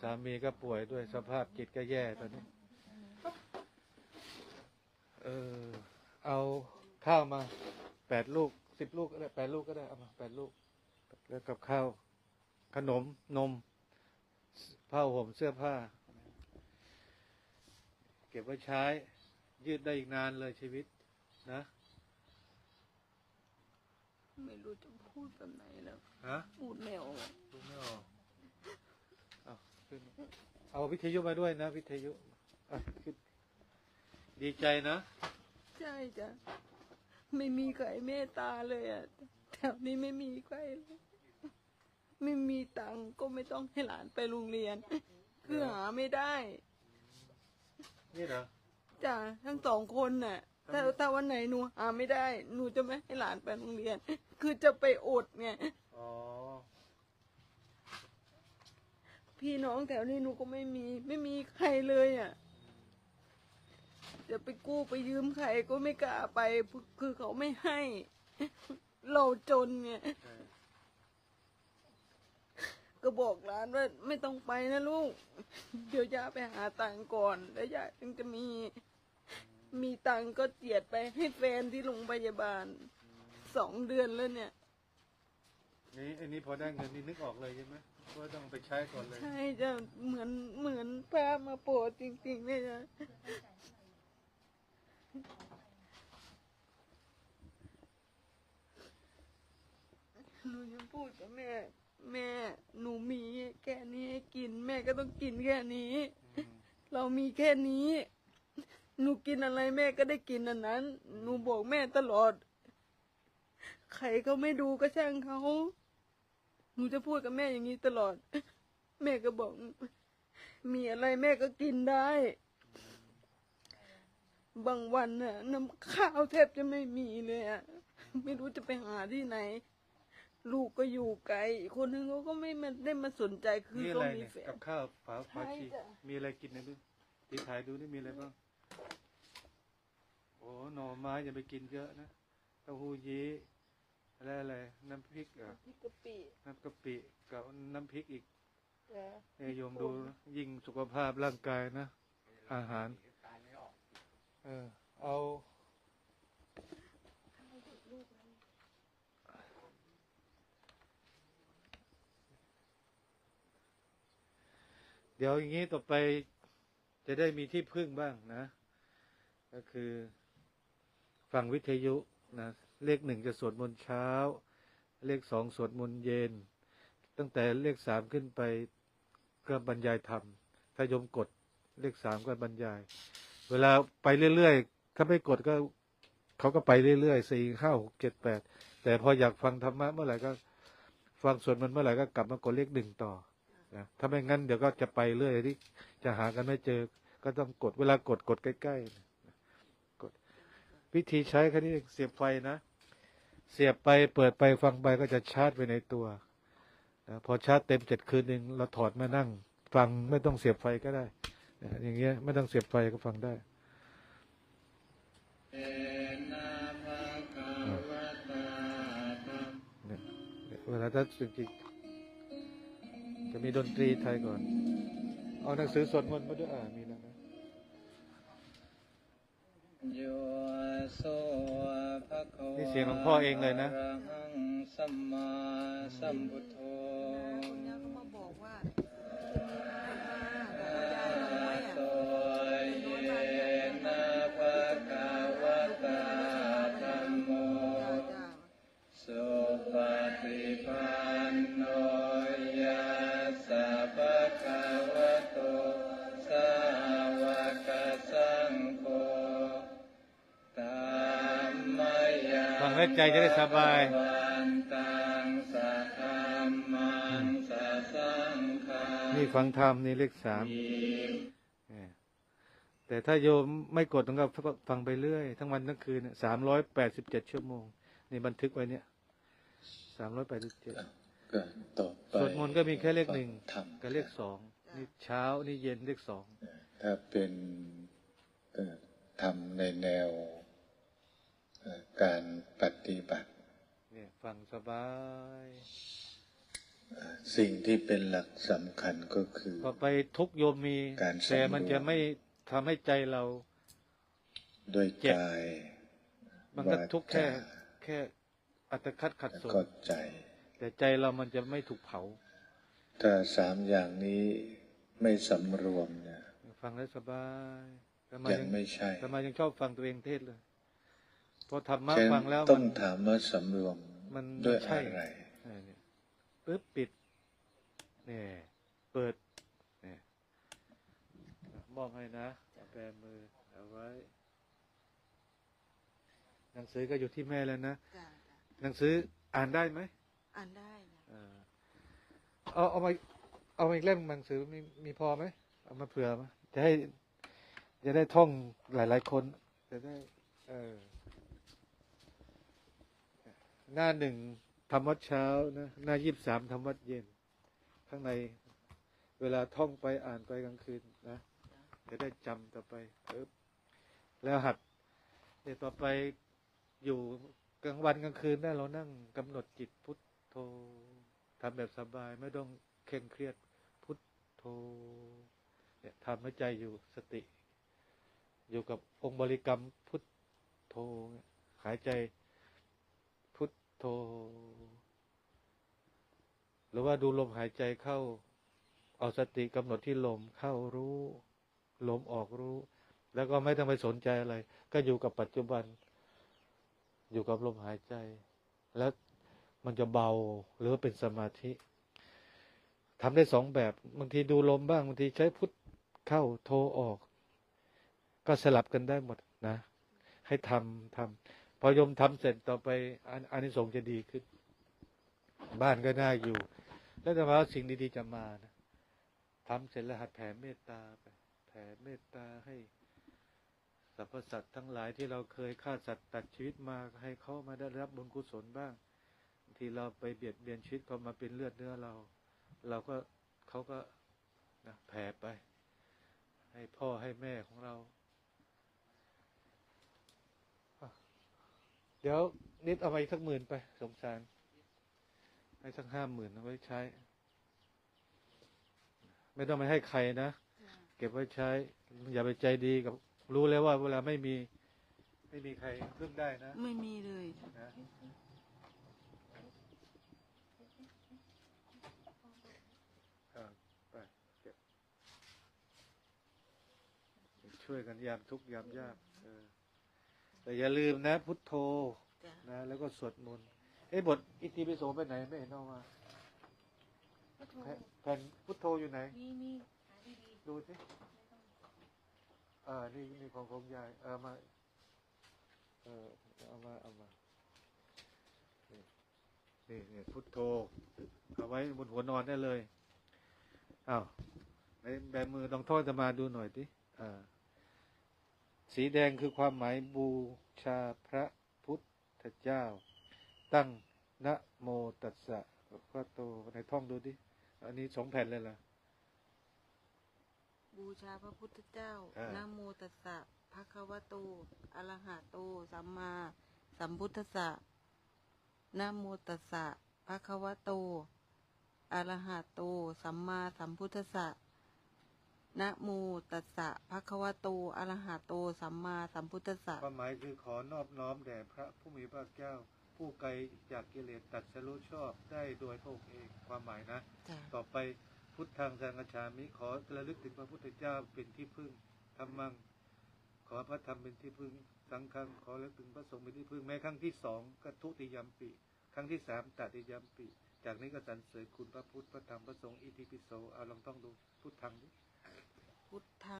สามีก็ป่วยด้วยสภาพจิตก็แย่ตอนนี้ เออ เอาข้าวมาแปดลูกสิบลูกก็ได้แปดลูกก็ได้เอามาแปดลูกแล้วกับข้าว ขนมนมผ้าห่มเสื้อผ้า เก็บไว้ใช้ ยืดได้อีกนานเลยชีวิต นะ ไม่รู้จะพูดแบบไหนแล้ว ฮะ พูดไม่ออกดูไม่ออกเอา ขึ้น เอาวิทยุมาด้วยนะ วิทยุอะขึ้นดีใจนะ ใช่จ้ะ ไม่มีใครเมตตาเลยอะ แถวนี้ไม่มีใครเลย ไม่มีตังค์ก็ไม่ต้องให้หลานไปโรงเรียน คือหาไม่ได้ นี่เหรอจ้ะทั้งสองคนน่ะ ถ้าถ้าวันไหนหนูหาไม่ได้ หนูจะไม่ให้หลานไปโรงเรียน คือจะไปอดไง อ๋อ พี่น้องแถวนี้หนูก็ไม่มี ไม่มีใครเลยอะจะไปกู้ไปยืมใครก็ไม่กล้าไปคือเขาไม่ให้ เราจนไงใช่ก็บอกร้านว่าไม่ต้องไปนะลูก เดี๋ยวย่าไปหาตังก่อน แล้วย่าถึงจะมี มีตังก็เจียดไปให้แฟนที่โรงพยาบาลสองเดือนแล้วเนี่ย นี่อันนี้พอได้เงินนี่นึกออกเลยใช่ไหมว่าต้องไปใช้ก่อนเลย ใช่จะเหมือนเหมือนพระมาโปรดจริงๆเลยนะหนูยังพูดกับแม่ แม่หนูมีแค่นี้ให้กิน แม่ก็ต้องกินแค่นี้อืมเรามีแค่นี้ หนูกินอะไรแม่ก็ได้กินอันนั้น หนูบอกแม่ตลอด ใครเขาไม่ดูก็ช่างเขาห นูจะพูดกับแม่อย่างนี้ตลอด แม่ก็บอก มีอะไรแม่ก็กินได้ บางวันน่ะ น้ำข้าวแทบจะไม่มีเลยอะไม่รู้จะไปหาที่ไหน ลูกก็อยู่ไกลอีกคนนึงเขาก็ไม่มาได้มาสนใจคือนี่อะเขาไรมีเนี่ยแฟน กับข้าวฝาฝาใช่ชีจ้ะ มีอะไรกินนะดูที่ถ่ายดูนี่มีอะไรบ้างโอ้หน่อไม้อย่าไปกินเยอะนะเต้าหู้ยี้ อะไรอะไรน้ำพริกอะพริกกะปิน้ำกะปิกับน้ำพริกอีกจ้ะเนี่ยโยมดูนะยิ่งสุขภาพร่างกายนะ อาหาร เออ เอาเดี๋ยวอย่างนี้ต่อไปจะได้มีที่พึ่งบ้างนะ ก็คือ ฟังวิทยุนะ เลขหนึ่งจะสวดมนต์เช้า เลขสองสวดมนต์เย็น ตั้งแต่เลขสามขึ้นไปก็บรรยายธรรมถ้าโยมกดเลขสามก็บรรยาย เวลาไปเรื่อยๆถ้าไม่กดก็เขาก็ไปเรื่อยๆสี่ห้าหกเจ็ดแปดแต่พออยากฟังธรรมะเมื่อไหร่ก็ ฟังสวดมนต์เมื่อไหร่ก็กลับมากดเลขหนึ่งต่อนะถ้าไม่งั้นเดี๋ยวก็จะไปเรื่อยที่จะหากันไม่เจอ ก็ต้องกดเวลากดกดใกล้ๆนะกดวิธีใช้แค่นี้เองเสียบไฟนะ เสียบไปเปิดไปฟังไปก็จะชาร์จไปในตัวนะพอชาร์จเต็มเจ็ดคืนหนึ่งเราถอดมานั่ง ฟังไม่ต้องเสียบไฟก็ได้นะอย่างเงี้ยไม่ต้องเสียบไฟก็ฟังได้เนี่ยเวลาถ้าจริงๆจะมีดนตรีไทยก่อน เอาหนังสือสวดมนต์มาด้วยอ่ามีแล้วนะโยโสภะคะวะ นี่เสียงหลวงพ่อเองเลยนะสัมมาสัมพุทโธ แล้วใจจะได้สบายวันตังสัทธัมมังสัสสังฆังนี่ฟังธรรมนี่เลขสามอิเนี่ยแต่ถ้าโยมไม่กดต้องก็ฟังไปเรื่อย ทั้งวันทั้งคืนสามร้อยแปดสิบเจ็ดชั่วโมงนี่บันทึกไว้เนี่ยสามร้อยแปดสิบเจ็ดก็ต่อไปสวดมนต์ก็มีแค่เลขหนึ่งธรรมกับเลขสองนี่เช้านี่เย็นเลขสองถ้าเป็นเอ่อทำในแนวเอ่อ การปฏิบัติ เนี่ยฟังสบาย สิ่งที่เป็นหลักสำคัญก็คือต่อไปทุกโยมมีการสำรวมแต่มันจะไม่ทำให้ใจเราด้วยเจ็บกายมันก็ทุกข์แค่วาจาแค่อัตคัดขัดแล้วสนก็ใจ แต่ใจเรามันจะไม่ถูกเผา ถ้าสามอย่างนี้ไม่สำรวมเนี่ยฟังแล้วสบายแต่มายังยังไม่ใช่แต่มายังชอบฟังตัวเองเทศเลย พอธรรมะฉะฟันั้งนแล้วต้มัองนถามว่าสำรวมมันด้วยใช่อะไรเออเนี่ยปึ๊บปิดเนี่ยเปิดเนี่ยมอบให้นะแปรมือเอาไว้ หนังสือก็อยู่ที่แม่แล้วนะจ้ะหนังสืออ่านได้ไหมอ่านได้จ้ะเออเอาเอามาเอามาอีกเล่มหนังสือมีมีพอไหมเอามาเผื่อมาจะให้จะได้ท่องหลาย ๆ คนจะได้ เออ หน้าหนึ่งทำวัดเช้านะหน้ายี่สิบสามทำวัดเย็น ข้างในเวลาท่องไปอ่านไปกลางคืนนะจะได้จำต่อไปเออแล้วหัดเดี๋ยวต่อไปอยู่กลางวันกลางคืนได้เรานั่งกำหนดจิตพุทโธทำแบบสบายไม่ต้องเคร่งเครียดพุทโธเนี่ยทำให้ใจอยู่สติ อยู่กับองค์บริกรรมพุทโธหายใจ โธหรือว่าดูลมหายใจเข้า เอาสติกำหนดที่ลมเข้ารู้ ลมออกรู้ แล้วก็ไม่ต้องไปสนใจอะไร ก็อยู่กับปัจจุบัน อยู่กับลมหายใจ แล้วมันจะเบาหรือเป็นสมาธิทำได้สองแบบบางทีดูลมบ้างบางทีใช้พุทเข้าโทออก ก็สลับกันได้หมดนะ ให้ทำทำ พอโยมทำเสร็จต่อไปอันอานิสงส์จะดีขึ้น บ้านก็น่าอยู่ แล้วแต่ว่าสิ่งดีๆจะมานะทำเสร็จแล้วหัดแผ่เมตตาไปแผ่เมตตาให้สรรพสัตว์ทั้งหลายที่เราเคยฆ่าสัตว์ตัดชีวิตมาให้เขามาได้รับบุญกุศลบ้าง ที่เราไปเบียดเบียนชีวิตเขามาเป็นเลือดเนื้อเรา เราก็เขาก็นะแผ่ไป ให้พ่อให้แม่ของเรา เดี๋ยวนิดเอาไปสักหมื่นไป สงสาร ให้สักห้าหมื่นเอาไว้ใช้ ไม่ต้องไปให้ใครนะ เก็บไว้ใช้ อย่าไปใจดีกับ รู้แล้วว่า เวลาไม่มี ไม่มีใครพึ่งได้นะ ไม่มีเลยนะอ่าไปเก็บช่วยกันยามทุกข์ยามยากเออ แต่อย่าลืมนะ พุทโธจ้ะนะแล้วก็สวดมนต์เอ้บทอิติปิโสไปไหนไม่เห็นเอามาแผ่แผ่นพุทโธอยู่ไหนนี่นี่ดูสิเออนี่นี่ของของยายเออมาเออเอามาเอามานี่นี่นี่พุทโธเอาไว้บนหัวนอนได้เลยอ้าวในแบมือลองทอดจะมาดูหน่อยดิอ่า สีแดงคือความหมายบูชาพระพุทธเจ้า ตั้งนะโมตัสสะพระโตในท่องดูดิ อันนี้สองแผ่นเลยล่ะ บูชาพระพุทธเจ้าอ่า นะโมตัสสะภะคะวะโตอะระหะโต สัมมาสัมพุทธัสสะนะโมตัสสะภะคะวะโตอะระหะโต สัมมาสัมพุทธัสสะ นะโมตัสสะภะคะวะโตอะระหะโต สัมมาสัมพุทธัสสะความหมายคือขอนอบน้อมแด่พระผู้มีพระเจ้า ผู้ไกลจากกิเลสตัดสรู้ชอบได้โดยพระองค์เองความหมายนะจ้ะต่อไปพุทธังสังฆฉามิขอระลึกถึงพระพุทธเจ้าเป็นที่พึ่งธรรมัง ขอพระธรรมเป็นที่พึ่ง สังฆังขอระลึกถึงพระสงฆ์เป็นที่พึ่งแม้ครั้งที่สองก็ทุติยมปิครั้งที่สามตติยมปิจากนี้ก็สรรเสริญคุณพระพุทธพระธรรมพระสงฆ์อิติปิโสเอาลองต้องดูพุทธังดิ พุทธัง